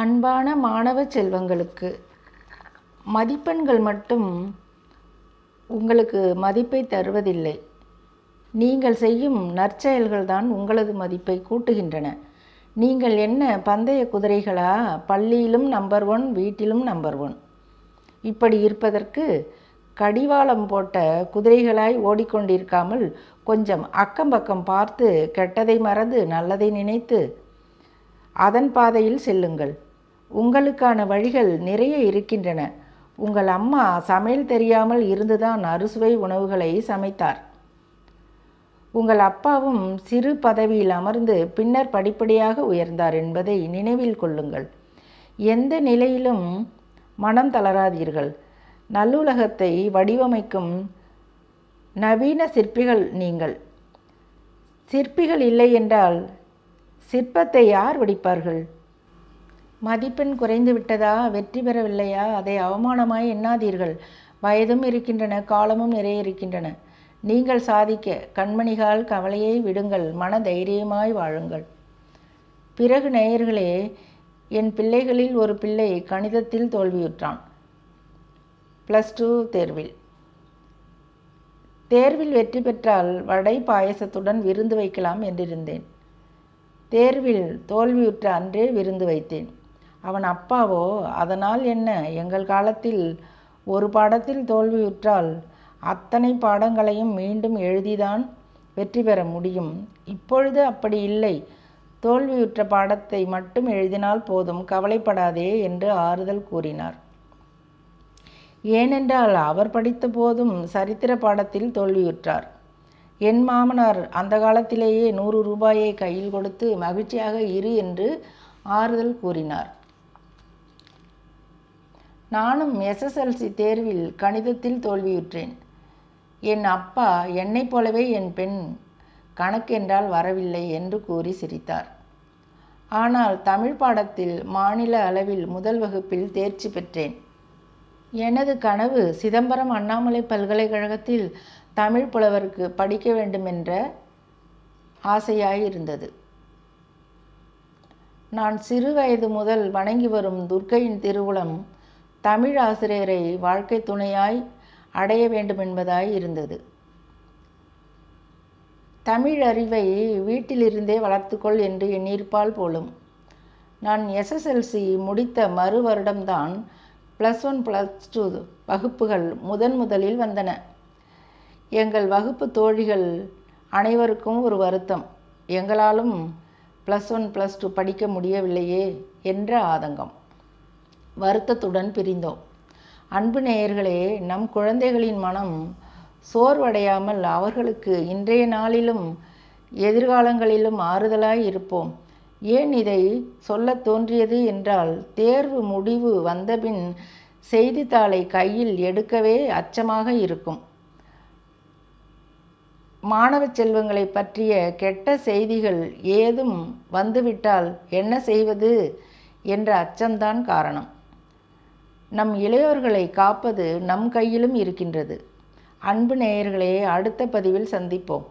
அன்பான மாணவ செல்வங்களுக்கு மதிப்பெண்கள் மட்டும் உங்களுக்கு மதிப்பை தருவதில்லை. நீங்கள் செய்யும் நற்செயல்கள் தான் உங்களது மதிப்பை கூட்டுகின்றன. நீங்கள் என்ன பந்தய குதிரைகளா? பள்ளியிலும் நம்பர் ஒன் வீட்டிலும் நம்பர் ஒன் இப்படி இருப்பதற்கு கடிவாளம் போட்ட குதிரைகளாய் ஓடிக்கொண்டிருக்காமல் கொஞ்சம் அக்கம் பக்கம் பார்த்து கெட்டதை மறந்து நல்லதை நினைத்து அதன் பாதையில் செல்லுங்கள். உங்களுக்கான வழிகள் நிறைய இருக்கின்றன. உங்கள் அம்மா சமையல் தெரியாமல் இருந்துதான் அறுசுவை உணவுகளை சமைத்தார். உங்கள் அப்பாவும் சிறு பதவியில் அமர்ந்து பின்னர் படிப்படியாக உயர்ந்தார் என்பதை நினைவில் கொள்ளுங்கள். எந்த நிலையிலும் மனம் தளராதீர்கள். நல்லுலகத்தை வடிவமைக்கும் நவீன சிற்பிகள் நீங்கள். சிற்பிகள் இல்லை என்றால் சிற்பத்தை யார் வடிப்பார்கள்? மதிப்பெண் குறைந்து விட்டதா? வெற்றி பெறவில்லையா? அதை அவமானமாய் எண்ணாதீர்கள். வயதும் இருக்கின்றன காலமும் நிறைய இருக்கின்றன. நீங்கள் சாதிக்க கண்மணிகால் கவலையை விடுங்கள் மன தைரியமாய் வாழுங்கள். பிறகு நேயர்களே என் பிள்ளைகளில் ஒரு பிள்ளை கணிதத்தில் தோல்வியுற்றான். ப்ளஸ் டூ தேர்வில். தேர்வில் வெற்றி பெற்றால் வடை பாயசத்துடன் விருந்து வைக்கலாம் என்றிருந்தேன். தேர்வில் தோல்வியுற்ற அன்றே விருந்து வைத்தேன். அவன் அப்பாவோ அதனால் என்ன? எங்கள் காலத்தில் ஒரு பாடத்தில் தோல்வியுற்றால் அத்தனை பாடங்களையும் மீண்டும் எழுதிதான் வெற்றி பெற முடியும். இப்பொழுது அப்படி இல்லை. தோல்வியுற்ற பாடத்தை மட்டும் எழுதினால் போதும். கவலைப்படாதே என்று ஆறுதல் கூறினார். ஏனென்றால் அவர் படித்த போதும் சரித்திர பாடத்தில் தோல்வியுற்றார். என் மாமனார் அந்த காலத்திலேயே நூறு ரூபாயை கையில் கொடுத்து மகிழ்ச்சியாக இரு என்று ஆறுதல் கூறினார். நானும் எஸ்எஸ்எல்சி தேர்வில் கணிதத்தில் தோல்வியுற்றேன். என் அப்பா என்னைப் போலவே என் பெண் கணக்கென்றால் வரவில்லை என்று கூறி சிரித்தார். ஆனால் தமிழ் பாடத்தில் மாநில அளவில் முதல் வகுப்பில் தேர்ச்சி பெற்றேன். எனது கனவு சிதம்பரம் அண்ணாமலை பல்கலைக்கழகத்தில் தமிழ் புலவருக்கு படிக்க வேண்டுமென்ற ஆசையாயிருந்தது. நான் சிறு வயது முதல் வணங்கி வரும் துர்க்கையின் திருவுளம் தமிழ் ஆசிரியரை வாழ்க்கை துணையாய் அடைய வேண்டுமென்பதாய் இருந்தது. தமிழ் அறிவை வீட்டிலிருந்தே வளர்த்துக்கொள் என்று எண்ணியிருப்பால் போலும். நான் எஸ்எஸ்எல்சி முடித்த மறு வருடம்தான் ப்ளஸ் ஒன் ப்ளஸ் டூ வகுப்புகள் முதன் முதலில் வந்தன. எங்கள் வகுப்பு தோழிகள் அனைவருக்கும் ஒரு வருத்தம். எங்களாலும் ப்ளஸ் ஒன் ப்ளஸ் டூ படிக்க முடியவில்லையே என்ற ஆதங்கம். வருத்தத்துடன் பிரிந்தோம். அன்பு நேயர்களே நம் குழந்தைகளின் மனம் சோர்வடையாமல் அவர்களுக்கு இன்றைய நாளிலும் எதிர்காலங்களிலும் ஆறுதலாய் இருப்போம். ஏன் இதை சொல்லத் தோன்றியது என்றால் தேர்வு முடிவு வந்தபின் செய்தித்தாளை கையில் எடுக்கவே அச்சமாக இருக்கும். மாணவ செல்வங்களை பற்றிய கெட்ட செய்திகள் ஏதும் வந்துவிட்டால் என்ன செய்வது என்ற அச்சம்தான் காரணம். நம் இளையோர்களை காப்பது நம் கையிலும் இருக்கின்றது. அன்பு நேயர்களே அடுத்த பதிவில் சந்திப்போம்.